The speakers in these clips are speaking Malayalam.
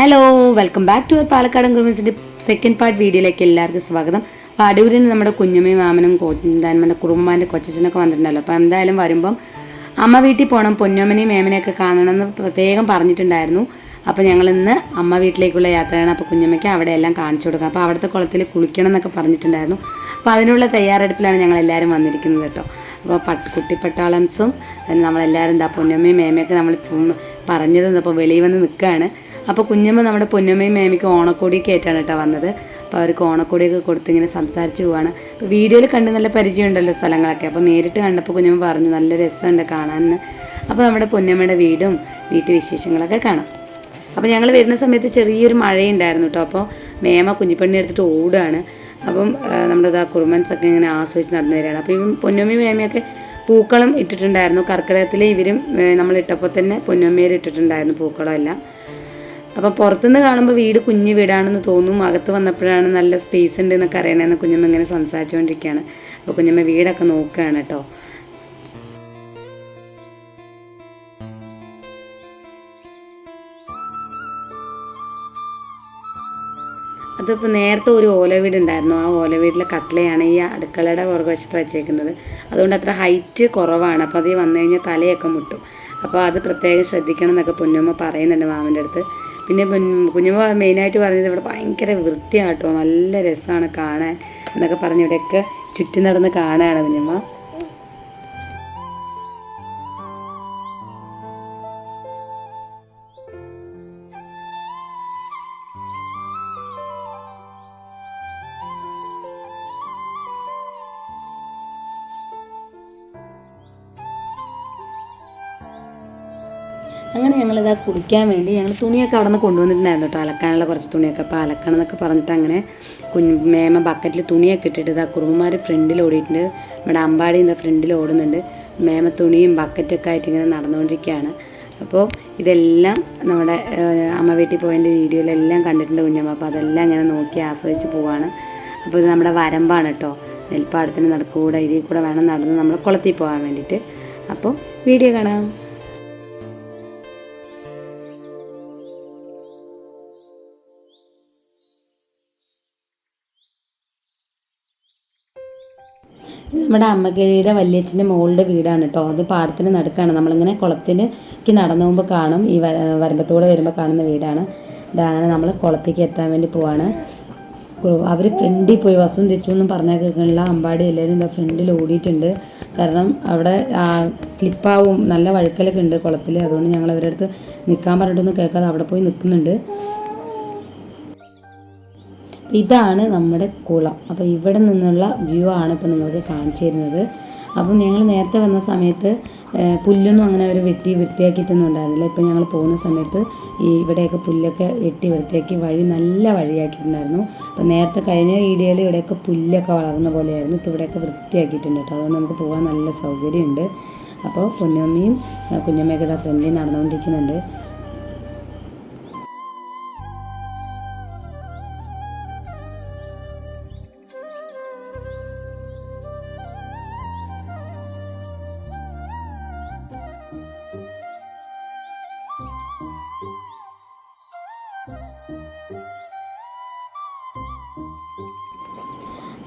ഹലോ വെൽക്കം ബാക്ക് ടു പാലക്കാടൻ കുറുമൻസിന്റെ സെക്കൻഡ് പാർട്ട് വീഡിയോയിലേക്ക് എല്ലാവർക്കും സ്വാഗതം. അപ്പോൾ അടൂരിൽ നിന്ന് നമ്മുടെ കുഞ്ഞമ്മയും മാമനും നമ്മുടെ കുറുമ്മാന്റെ കൊച്ചച്ഛനൊക്കെ വന്നിട്ടുണ്ടല്ലോ. അപ്പോൾ എന്തായാലും വരുമ്പം അമ്മ വീട്ടിൽ പോകണം പൊന്നമ്മനെയും മേമനെയൊക്കെ കാണണമെന്ന് പ്രത്യേകം പറഞ്ഞിട്ടുണ്ടായിരുന്നു. അപ്പോൾ ഞങ്ങൾ ഇന്ന് അമ്മ വീട്ടിലേക്കുള്ള യാത്രയാണ്. അപ്പോൾ കുഞ്ഞമ്മയ്ക്ക് അവിടെ എല്ലാം കാണിച്ചു കൊടുക്കാം. അപ്പോൾ അവിടുത്തെ കുളത്തിൽ കുളിക്കണം എന്നൊക്കെ പറഞ്ഞിട്ടുണ്ടായിരുന്നു. അപ്പോൾ അതിനുള്ള തയ്യാറെടുപ്പിലാണ് ഞങ്ങൾ എല്ലാവരും വന്നിരിക്കുന്നത് കേട്ടോ. അപ്പോൾ പട്ട് കുട്ടിപ്പട്ടാളംസും നമ്മളെല്ലാവരും എന്താ പൊന്നമ്മയും മേമയൊക്കെ നമ്മൾ പറഞ്ഞത് അപ്പോൾ വെളിയിൽ വന്ന് നിൽക്കുകയാണ്. അപ്പോൾ കുഞ്ഞമ്മ നമ്മുടെ പൊന്നമ്മയും മേമയ്ക്ക് ഓണക്കോടിയൊക്കെ ആയിട്ടാണ് കേട്ടോ വന്നത്. അപ്പോൾ അവർക്ക് ഓണക്കോടിയൊക്കെ കൊടുത്ത് ഇങ്ങനെ സംസാരിച്ച് പോവാണ്. അപ്പോൾ വീഡിയോയിൽ കണ്ട് നല്ല പരിചയമുണ്ടല്ലോ സ്ഥലങ്ങളൊക്കെ. അപ്പോൾ നേരിട്ട് കണ്ടപ്പോൾ കുഞ്ഞമ്മ പറഞ്ഞു നല്ല രസമുണ്ട് കാണാമെന്ന് അപ്പോൾ നമ്മുടെ പൊന്നമ്മയുടെ വീടും വീട്ടു വിശേഷങ്ങളൊക്കെ കാണാം. അപ്പോൾ ഞങ്ങൾ വരുന്ന സമയത്ത് ചെറിയൊരു മഴയുണ്ടായിരുന്നു കേട്ടോ അപ്പോൾ മേമ കുഞ്ഞിപ്പെണ്ണി എടുത്തിട്ട് ഓടുകയാണ് അപ്പം നമ്മുടെ ഇതാ കുറുമൻസൊക്കെ ഇങ്ങനെ ആസ്വദിച്ച് നടന്നു വരികയാണ്. അപ്പോൾ ഇവൻ പൊന്നമ്മയും മേമയൊക്കെ പൂക്കളം ഇട്ടിട്ടുണ്ടായിരുന്നു. കർക്കിടകത്തിൽ ഇവരും നമ്മളിട്ടപ്പോൾ തന്നെ പൊന്നമ്മയിൽ ഇട്ടിട്ടുണ്ടായിരുന്നു പൂക്കളം എല്ലാം. അപ്പോൾ പുറത്തുനിന്ന് കാണുമ്പോൾ വീട് കുഞ്ഞു വീടാണെന്ന് തോന്നും. അകത്ത് വന്നപ്പോഴാണ് നല്ല സ്പേസ് ഉണ്ട് എന്നൊക്കെ അറിയണമെന്ന് കുഞ്ഞമ്മ ഇങ്ങനെ സംസാരിച്ചുകൊണ്ടിരിക്കുകയാണ് അപ്പോൾ കുഞ്ഞമ്മ വീടൊക്കെ നോക്കുകയാണ് കേട്ടോ അതിപ്പോൾ നേരത്തെ ഒരു ഓല വീട് ഉണ്ടായിരുന്നു. ആ ഓല വീട്ടിലെ കട്ടിലയാണ് ഈ അടുക്കളയുടെ പുറകുവശത്ത് വെച്ചേക്കുന്നത്. അതുകൊണ്ട് അത്ര ഹൈറ്റ് കുറവാണ്. അപ്പോൾ അത് വന്നു കഴിഞ്ഞാൽ തലയൊക്കെ മുട്ടും. അപ്പോൾ അത് പ്രത്യേകം ശ്രദ്ധിക്കണം എന്നൊക്കെ പൊന്നമ്മ പറയുന്നുണ്ട് മാമന്റെ അടുത്ത്. പിന്നെ കുഞ്ഞമ്മ മെയിനായിട്ട് പറഞ്ഞത് ഇവിടെ ഭയങ്കര വൃത്തിയാട്ടോ നല്ല രസമാണ് കാണാൻ എന്നൊക്കെ പറഞ്ഞ് ഇവിടെയൊക്കെ ചുറ്റി നടന്ന് കാണുകയാണ് കുഞ്ഞമ്മ. അങ്ങനെ ഞങ്ങളിതാ കുടിക്കാൻ വേണ്ടി ഞങ്ങൾ തുണിയൊക്കെ അവിടെ നിന്ന് കൊണ്ടുവന്നിട്ടുണ്ടായിരുന്നു കേട്ടോ. അലക്കാനുള്ള കുറച്ച് തുണിയൊക്കെ. അപ്പോൾ അലക്കണം എന്നൊക്കെ പറഞ്ഞിട്ട് അങ്ങനെ കുഞ്ഞ് മേമ ബക്കറ്റിൽ തുണിയൊക്കെ ഇട്ടിട്ട് ഇതാ കുറുമാർ ഫ്രണ്ടിൽ ഓടിയിട്ടുണ്ട്. നമ്മുടെ അമ്പാടി ഇതാ ഫ്രണ്ടിൽ ഓടുന്നുണ്ട്. മേമ തുണിയും ബക്കറ്റൊക്കെ ആയിട്ട് ഇങ്ങനെ നടന്നുകൊണ്ടിരിക്കുകയാണ് അപ്പോൾ ഇതെല്ലാം നമ്മുടെ അമ്മ വീട്ടിൽ പോയതിന്റെ വീഡിയോയിലെല്ലാം കണ്ടിട്ടുണ്ട് കുഞ്ഞമ്മ. അപ്പോൾ അതെല്ലാം ഇങ്ങനെ നോക്കി ആസ്വദിച്ച് പോവാണ്. അപ്പോൾ ഇത് നമ്മുടെ വരമ്പാണ് കേട്ടോ. നെൽപ്പാടത്തിന് നടക്കൂടെ ഇതിൽ കൂടെ വേണം നടന്ന് നമ്മൾ കുളത്തിൽ പോകാൻ വേണ്ടിയിട്ട്. അപ്പോൾ വീഡിയോ കാണാം. നമ്മുടെ അമ്മകിഴിയുടെ വല്യച്ഛന്റെ മോളുടെ വീടാണ് കേട്ടോ. അത് പാടത്തിന് നടുക്കാണ്. നമ്മളിങ്ങനെ കുളത്തിലേക്ക് നടന്നു പോകുമ്പോൾ കാണും. ഈ വരമ്പത്തോടെ വരുമ്പോൾ കാണുന്ന വീടാണ്. ഇതാണ് നമ്മൾ കുളത്തേക്ക് എത്താൻ വേണ്ടി പോവാണ്. അവർ ഫ്രണ്ടിൽ പോയി. വസും തിരിച്ചൊന്നും പറഞ്ഞാൽ കേൾക്കണില്ല. അമ്പാടി എല്ലാവരും എന്താ ഫ്രണ്ടിൽ ഓടിയിട്ടുണ്ട്. കാരണം അവിടെ സ്ലിപ്പാവും. നല്ല വഴുക്കലൊക്കെ ഉണ്ട് കുളത്തിൽ അതുകൊണ്ട് ഞങ്ങൾ അവരുടെ അടുത്ത് നിൽക്കാൻ പറഞ്ഞിട്ടൊന്നും കേൾക്കാതെ അവിടെ പോയി നിൽക്കുന്നുണ്ട് ഇതാണ് നമ്മുടെ കുളം. അപ്പോൾ ഇവിടെ നിന്നുള്ള വ്യൂ ആണ് ഇപ്പോൾ നിങ്ങൾക്ക് കാണിച്ചു തരുന്നത്. അപ്പം ഞങ്ങൾ നേരത്തെ വന്ന സമയത്ത് പുല്ലൊന്നും അങ്ങനെ അവർ വെട്ടി വൃത്തിയാക്കിയിട്ടൊന്നും ഉണ്ടായിരുന്നില്ല. ഇപ്പം ഞങ്ങൾ പോകുന്ന സമയത്ത് ഈ ഇവിടെയൊക്കെ പുല്ലൊക്കെ വെട്ടി വൃത്തിയാക്കി വഴി നല്ല വഴിയാക്കിയിട്ടുണ്ടായിരുന്നു. അപ്പം നേരത്തെ കഴിഞ്ഞ വീഡിയോയിൽ ഇവിടെയൊക്കെ പുല്ലൊക്കെ വളർന്ന പോലെയായിരുന്നു. ഇപ്പോൾ ഇവിടെയൊക്കെ വൃത്തിയാക്കിയിട്ടുണ്ട് കേട്ടോ. അതുകൊണ്ട് നമുക്ക് പോകാൻ നല്ല സൗകര്യമുണ്ട്. അപ്പോൾ കുഞ്ഞമ്മയും കുഞ്ഞമ്മയൊക്കെ ഫ്രണ്ടിൽ നടന്നുകൊണ്ടിരിക്കുന്നുണ്ട്.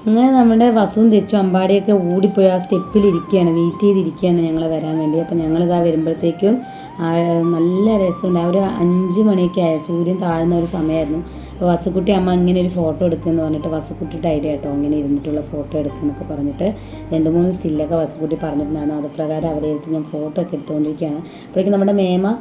അങ്ങനെ നമ്മുടെ വസുവും തെച്ചും അമ്പാടിയൊക്കെ ഓടിപ്പോയി. ആ സ്റ്റെപ്പിൽ ഇരിക്കുകയാണ്. വെയിറ്റ് ചെയ്തിരിക്കുകയാണ് ഞങ്ങൾ വരാൻ വേണ്ടി. അപ്പോൾ ഞങ്ങളിതാ വരുമ്പോഴത്തേക്കും നല്ല രസമുണ്ട്. ആ ഒരു അഞ്ച് മണിയൊക്കെ ആയ സൂര്യൻ താഴ്ന്ന ഒരു സമയമായിരുന്നു. അപ്പോൾ വസുക്കുട്ടി അമ്മ ഇങ്ങനെ ഒരു ഫോട്ടോ എടുക്കുമെന്ന് പറഞ്ഞിട്ട് വസുക്കുട്ടിയുടെ ഐഡിയ കേട്ടോ ഇങ്ങനെ ഇരുന്നിട്ടുള്ള ഫോട്ടോ എടുക്കുന്നൊക്കെ പറഞ്ഞിട്ട് രണ്ട് മൂന്ന് സ്റ്റില്ലൊക്കെ വസുക്കുട്ടി പറഞ്ഞിട്ടുണ്ടായിരുന്നു. അത് പ്രകാരം അവരെ എടുത്ത് ഞാൻ ഫോട്ടോ ഒക്കെ എടുത്തുകൊണ്ടിരിക്കുകയാണ്. അപ്പോഴേക്കും നമ്മുടെ മേമ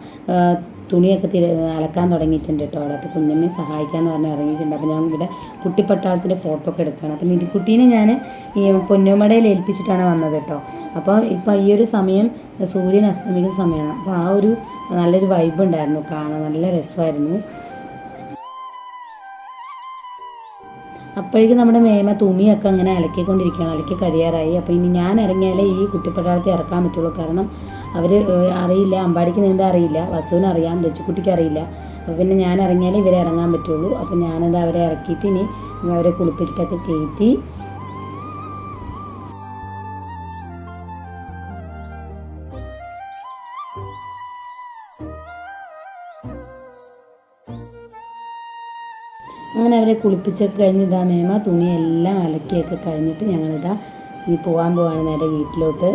തുണിയൊക്കെ തിര അലക്കാൻ തുടങ്ങിയിട്ടുണ്ട് കേട്ടോ അവിടെ. അപ്പോൾ കുഞ്ഞമ്മയെ സഹായിക്കാമെന്ന് പറഞ്ഞ് ഇറങ്ങിയിട്ടുണ്ട്. അപ്പോൾ ഞാൻ ഇവിടെ കുട്ടിപ്പട്ടാളത്തിന്റെ ഫോട്ടോ ഒക്കെ എടുക്കുകയാണ്. അപ്പോൾ നിധിക്കുട്ടീനെ ഞാൻ ഈ പൊന്നോമടയിൽ ഏൽപ്പിച്ചിട്ടാണ് വന്നത് കേട്ടോ. അപ്പോൾ ഇപ്പോൾ ഈ ഒരു സമയം സൂര്യൻ അസ്തമിക്കുന്ന സമയമാണ്. അപ്പോൾ ആ ഒരു നല്ലൊരു വൈബ് ഉണ്ടായിരുന്നു കാണാൻ. നല്ല രസമായിരുന്നു. അപ്പോഴേക്കും നമ്മുടെ മേമ തുണിയൊക്കെ അങ്ങനെ അലക്കിക്കൊണ്ടിരിക്കുകയാണ്. അലക്കി കരിയാറായി. അപ്പോൾ ഇനി ഞാൻ ഇറങ്ങിയാലേ ഈ കുട്ടിപ്പട്ടാളത്തിൽ ഇറക്കാൻ പറ്റുള്ളൂ. കാരണം അവർ അറിയില്ല. അമ്പാടിക്ക് നീന്താൻ അറിയില്ല. വസുവിന് അറിയാം. ലച്ചുക്കുട്ടിക്ക് അറിയില്ല. അപ്പോൾ പിന്നെ ഞാൻ ഇറങ്ങിയാലേ ഇവരെ ഇറങ്ങാൻ പറ്റുള്ളൂ. അപ്പോൾ ഞാനത് അവരെ ഇറക്കിയിട്ട് ഇനി അവരെ കുളിപ്പിച്ചിട്ടൊക്കെ കയറ്റി അങ്ങനെ അവരെ കുളിപ്പിച്ചൊക്കെ കഴിഞ്ഞ് ഇതാ മേമ തുണിയെല്ലാം അലക്കിയൊക്കെ കഴിഞ്ഞിട്ട് ഞങ്ങളിതാ ഇനി പോകാൻ പോവാണ് നേരെ വീട്ടിലോട്ട്.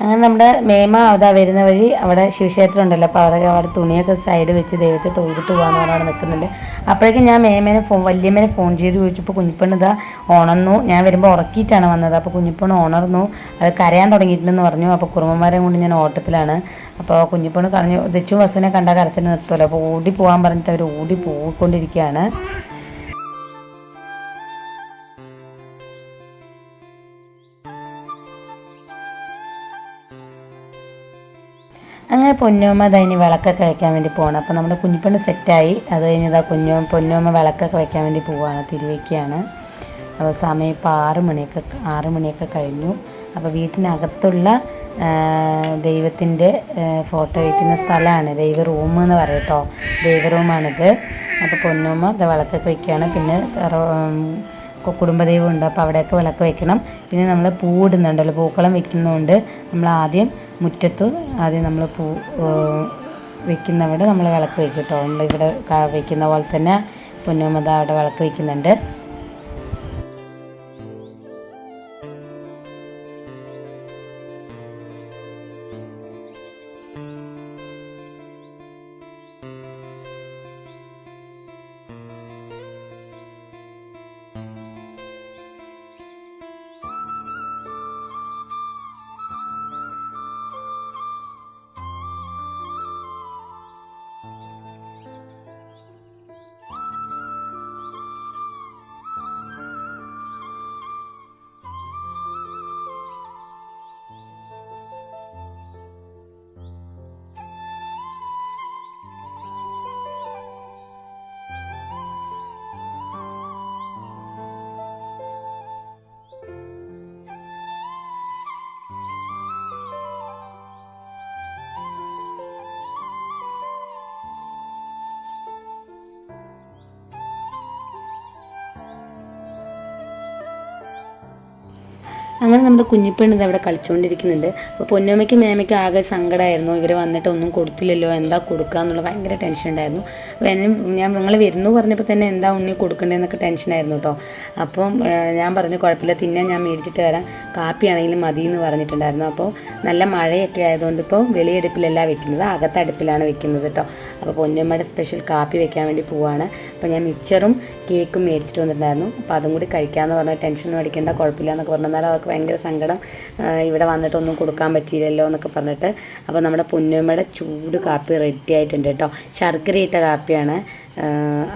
അങ്ങനെ നമ്മുടെ മേമ അതാ വരുന്ന വഴി അവിടെ ശിവക്ഷേത്രം ഉണ്ടല്ലോ അപ്പോൾ അവിടെ അവിടെ തുണിയൊക്കെ സൈഡ് വെച്ച് ദൈവത്തെ തൊഴുതിട്ട് പോകാന്ന് പറഞ്ഞാൽ അവിടെ നിൽക്കുന്നുണ്ട്. അപ്പോഴേക്കും ഞാൻ മേമേനെ ഫോൺ വല്യമ്മേനെ ഫോൺ ചെയ്ത് ചോദിച്ചപ്പോൾ കുഞ്ഞിപ്പെണ്ണ് ഇതാ ഉണർന്നു ഞാൻ വരുമ്പോൾ ഉറക്കിയിട്ടാണ് വന്നത്. അപ്പോൾ കുഞ്ഞിപ്പണ് ഉണർന്നു അത് കരയാൻ തുടങ്ങിയിട്ടുണ്ടെന്ന് പറഞ്ഞു. അപ്പോൾ കുറുമന്മാരെ കൊണ്ട് ഞാൻ ഓട്ടത്തിലാണ്. അപ്പോൾ കുഞ്ഞിപ്പണ് പറഞ്ഞു ദച്ചു വസുവിനെ കണ്ടാൽ കരച്ചിട്ട് നിർത്തുമല്ലോ അപ്പോൾ ഓടി പോകാൻ പറഞ്ഞിട്ട് അവർ ഓടി പോയിക്കൊണ്ടിരിക്കുകയാണ്. അങ്ങനെ പൊന്നോമ്മ അതിന് വിളക്കൊക്കെ വെക്കാൻ വേണ്ടി പോകണം അപ്പോൾ നമ്മുടെ കുഞ്ഞിപ്പണ്ണ് സെറ്റായി. അത് കഴിഞ്ഞതാ കുഞ്ഞോ പൊന്നോമ്മ വിളക്കൊക്കെ വെക്കാൻ വേണ്ടി പോവുകയാണ് തിരുവയ്ക്കാണ് അപ്പോൾ സമയം ഇപ്പോൾ ആറ് മണിയൊക്കെ ആറ് മണിയൊക്കെ കഴിഞ്ഞു. അപ്പോൾ വീട്ടിനകത്തുള്ള ദൈവത്തിന്റെ ഫോട്ടോ വയ്ക്കുന്ന സ്ഥലമാണ്. ദൈവ റൂം എന്ന് പറയും കേട്ടോ. ദൈവ റൂമാണിത്. അപ്പോൾ പൊന്നോമ്മ വിളക്കൊക്കെ വയ്ക്കുകയാണ് പിന്നെ കുടുംബദൈവം ഉണ്ട് അപ്പോൾ അവിടെയൊക്കെ വിളക്ക് വെക്കണം. പിന്നെ നമ്മൾ പൂവിടുന്നുണ്ടല്ലോ പൂക്കളം വെക്കുന്നതുകൊണ്ട് നമ്മൾ ആദ്യം മുറ്റത്ത് ആദ്യം നമ്മൾ പൂ വെക്കുന്നവിടെ നമ്മൾ വിളക്ക് വെക്കും കേട്ടോ നമ്മൾ ഇവിടെ വെക്കുന്ന പോലെ തന്നെ പൊന്നുമത അവിടെ വിളക്ക് വെക്കുന്നുണ്ട്. അങ്ങനെ നമ്മുടെ കുഞ്ഞിപ്പെണ്ണിത് അവിടെ കളിച്ചുകൊണ്ടിരിക്കുന്നുണ്ട് അപ്പോൾ പൊന്നമ്മയ്ക്കും മേമയ്ക്കും ആകെ സങ്കടമായിരുന്നു ഇവർ വന്നിട്ട് ഒന്നും കൊടുത്തില്ലല്ലോ എന്താ കൊടുക്കുക എന്നുള്ള ഭയങ്കര ടെൻഷൻ ഉണ്ടായിരുന്നു. അപ്പോൾ എന്നെ ഞാൻ നിങ്ങൾ വരുന്നു പറഞ്ഞപ്പോൾ തന്നെ എന്താ ഉണ്ണി കൊടുക്കേണ്ടതെന്നൊക്കെ ടെൻഷനായിരുന്നു കേട്ടോ അപ്പം ഞാൻ പറഞ്ഞു കുഴപ്പമില്ല തിന്നാൻ ഞാൻ മേടിച്ചിട്ട് വരാം. കാപ്പിയാണെങ്കിലും മതി എന്ന് പറഞ്ഞിട്ടുണ്ടായിരുന്നു. അപ്പോൾ നല്ല മഴയൊക്കെ ആയതുകൊണ്ട് ഇപ്പോൾ വെളിയടുപ്പിലല്ല വെക്കുന്നത് അകത്തെ അടുപ്പിലാണ് വെക്കുന്നത് കേട്ടോ അപ്പോൾ പൊന്നമ്മയുടെ സ്പെഷ്യൽ കാപ്പി വെക്കാൻ വേണ്ടി പോവാണ്. അപ്പോൾ ഞാൻ മിക്സറും കേക്കും മേടിച്ചിട്ട് വന്നിട്ടുണ്ടായിരുന്നു. അപ്പോൾ അതും കൂടി കഴിക്കാമെന്ന് പറഞ്ഞാൽ ടെൻഷൻ അടിക്കേണ്ട കുഴപ്പമില്ല എന്നൊക്കെ പറഞ്ഞു. എന്നാലും അവർക്ക് ഭയങ്കര സങ്കടം. ഇവിടെ വന്നിട്ടൊന്നും കൊടുക്കാൻ പറ്റിയില്ലല്ലോ എന്നൊക്കെ പറഞ്ഞിട്ട്. അപ്പോൾ നമ്മുടെ പുന്നമ്മയുടെ ചൂട് കാപ്പി റെഡി ആയിട്ടുണ്ട് കേട്ടോ ശർക്കര ഇട്ട കാപ്പിയാണ്.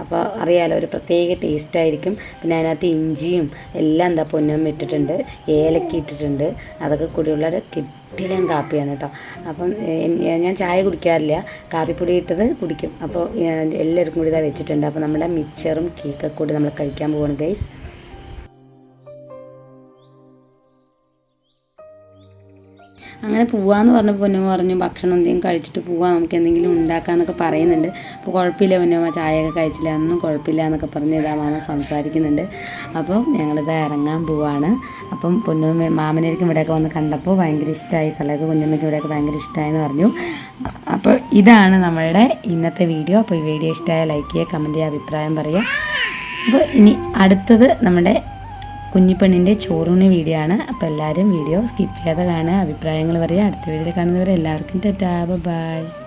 അപ്പോൾ അറിയാലോ ഒരു പ്രത്യേക ടേസ്റ്റ് ആയിരിക്കും. പിന്നെ അതിനകത്ത് ഇഞ്ചിയും എല്ലാം എന്താ പൊന്നമ്മ ഇട്ടിട്ടുണ്ട്. ഏലക്ക ഇട്ടിട്ടുണ്ട്. അതൊക്കെ കൂടിയുള്ള ഒരു കിട്ടിലും കാപ്പിയാണ് കേട്ടോ അപ്പം ഞാൻ ചായ കുടിക്കാറില്ല. കാപ്പിപ്പൊടി ഇട്ടത് കുടിക്കും. അപ്പോൾ എല്ലാവർക്കും കൂടി ഇതാ വെച്ചിട്ടുണ്ട്. അപ്പോൾ നമ്മുടെ മിച്ചറും കേക്കൊക്കെ കൂടി നമ്മൾ കഴിക്കാൻ പോകണം ഗൈസ് അങ്ങനെ പോവാന്ന് പറഞ്ഞപ്പോൾ പൊന്നമ്മ പറഞ്ഞു ഭക്ഷണം എന്തെങ്കിലും കഴിച്ചിട്ട് പോവാം നമുക്ക് എന്തെങ്കിലും ഉണ്ടാക്കാന്നൊക്കെ പറയുന്നുണ്ട്. അപ്പോൾ കുഴപ്പമില്ല പൊന്നമ്മ ചായയൊക്കെ കഴിച്ചില്ല അന്നും കുഴപ്പമില്ല എന്നൊക്കെ പറഞ്ഞ് ഇതാ മാമ സംസാരിക്കുന്നുണ്ട്. അപ്പോൾ ഞങ്ങളിത് ഇറങ്ങാൻ പോവാണ്. അപ്പം പൊന്നമ്മ മാമനായിരിക്കും ഇവിടെയൊക്കെ വന്ന് കണ്ടപ്പോൾ ഭയങ്കര ഇഷ്ടമായി സ്ഥലമൊക്കെ കുഞ്ഞമ്മയ്ക്ക് ഇവിടെയൊക്കെ ഭയങ്കര ഇഷ്ടമായെന്ന് പറഞ്ഞു. അപ്പോൾ ഇതാണ് നമ്മളുടെ ഇന്നത്തെ വീഡിയോ. അപ്പോൾ ഈ വീഡിയോ ഇഷ്ടമായ ലൈക്ക് ചെയ്യുക കമന്റ് ചെയ്യുക അഭിപ്രായം പറയുക. അപ്പോൾ ഇനി അടുത്തത് നമ്മുടെ കുഞ്ഞിപ്പെണ്ണിന്റെ ചോറൂണ് വീഡിയോ ആണ്. അപ്പോൾ എല്ലാവരും വീഡിയോ സ്കിപ്പ് ചെയ്യാതെ കാണുക. അഭിപ്രായങ്ങൾ പറയുക. അടുത്ത വീഡിയോയിൽ കാണുന്നവരെ എല്ലാവർക്കും ടാറ്റാ. ബൈ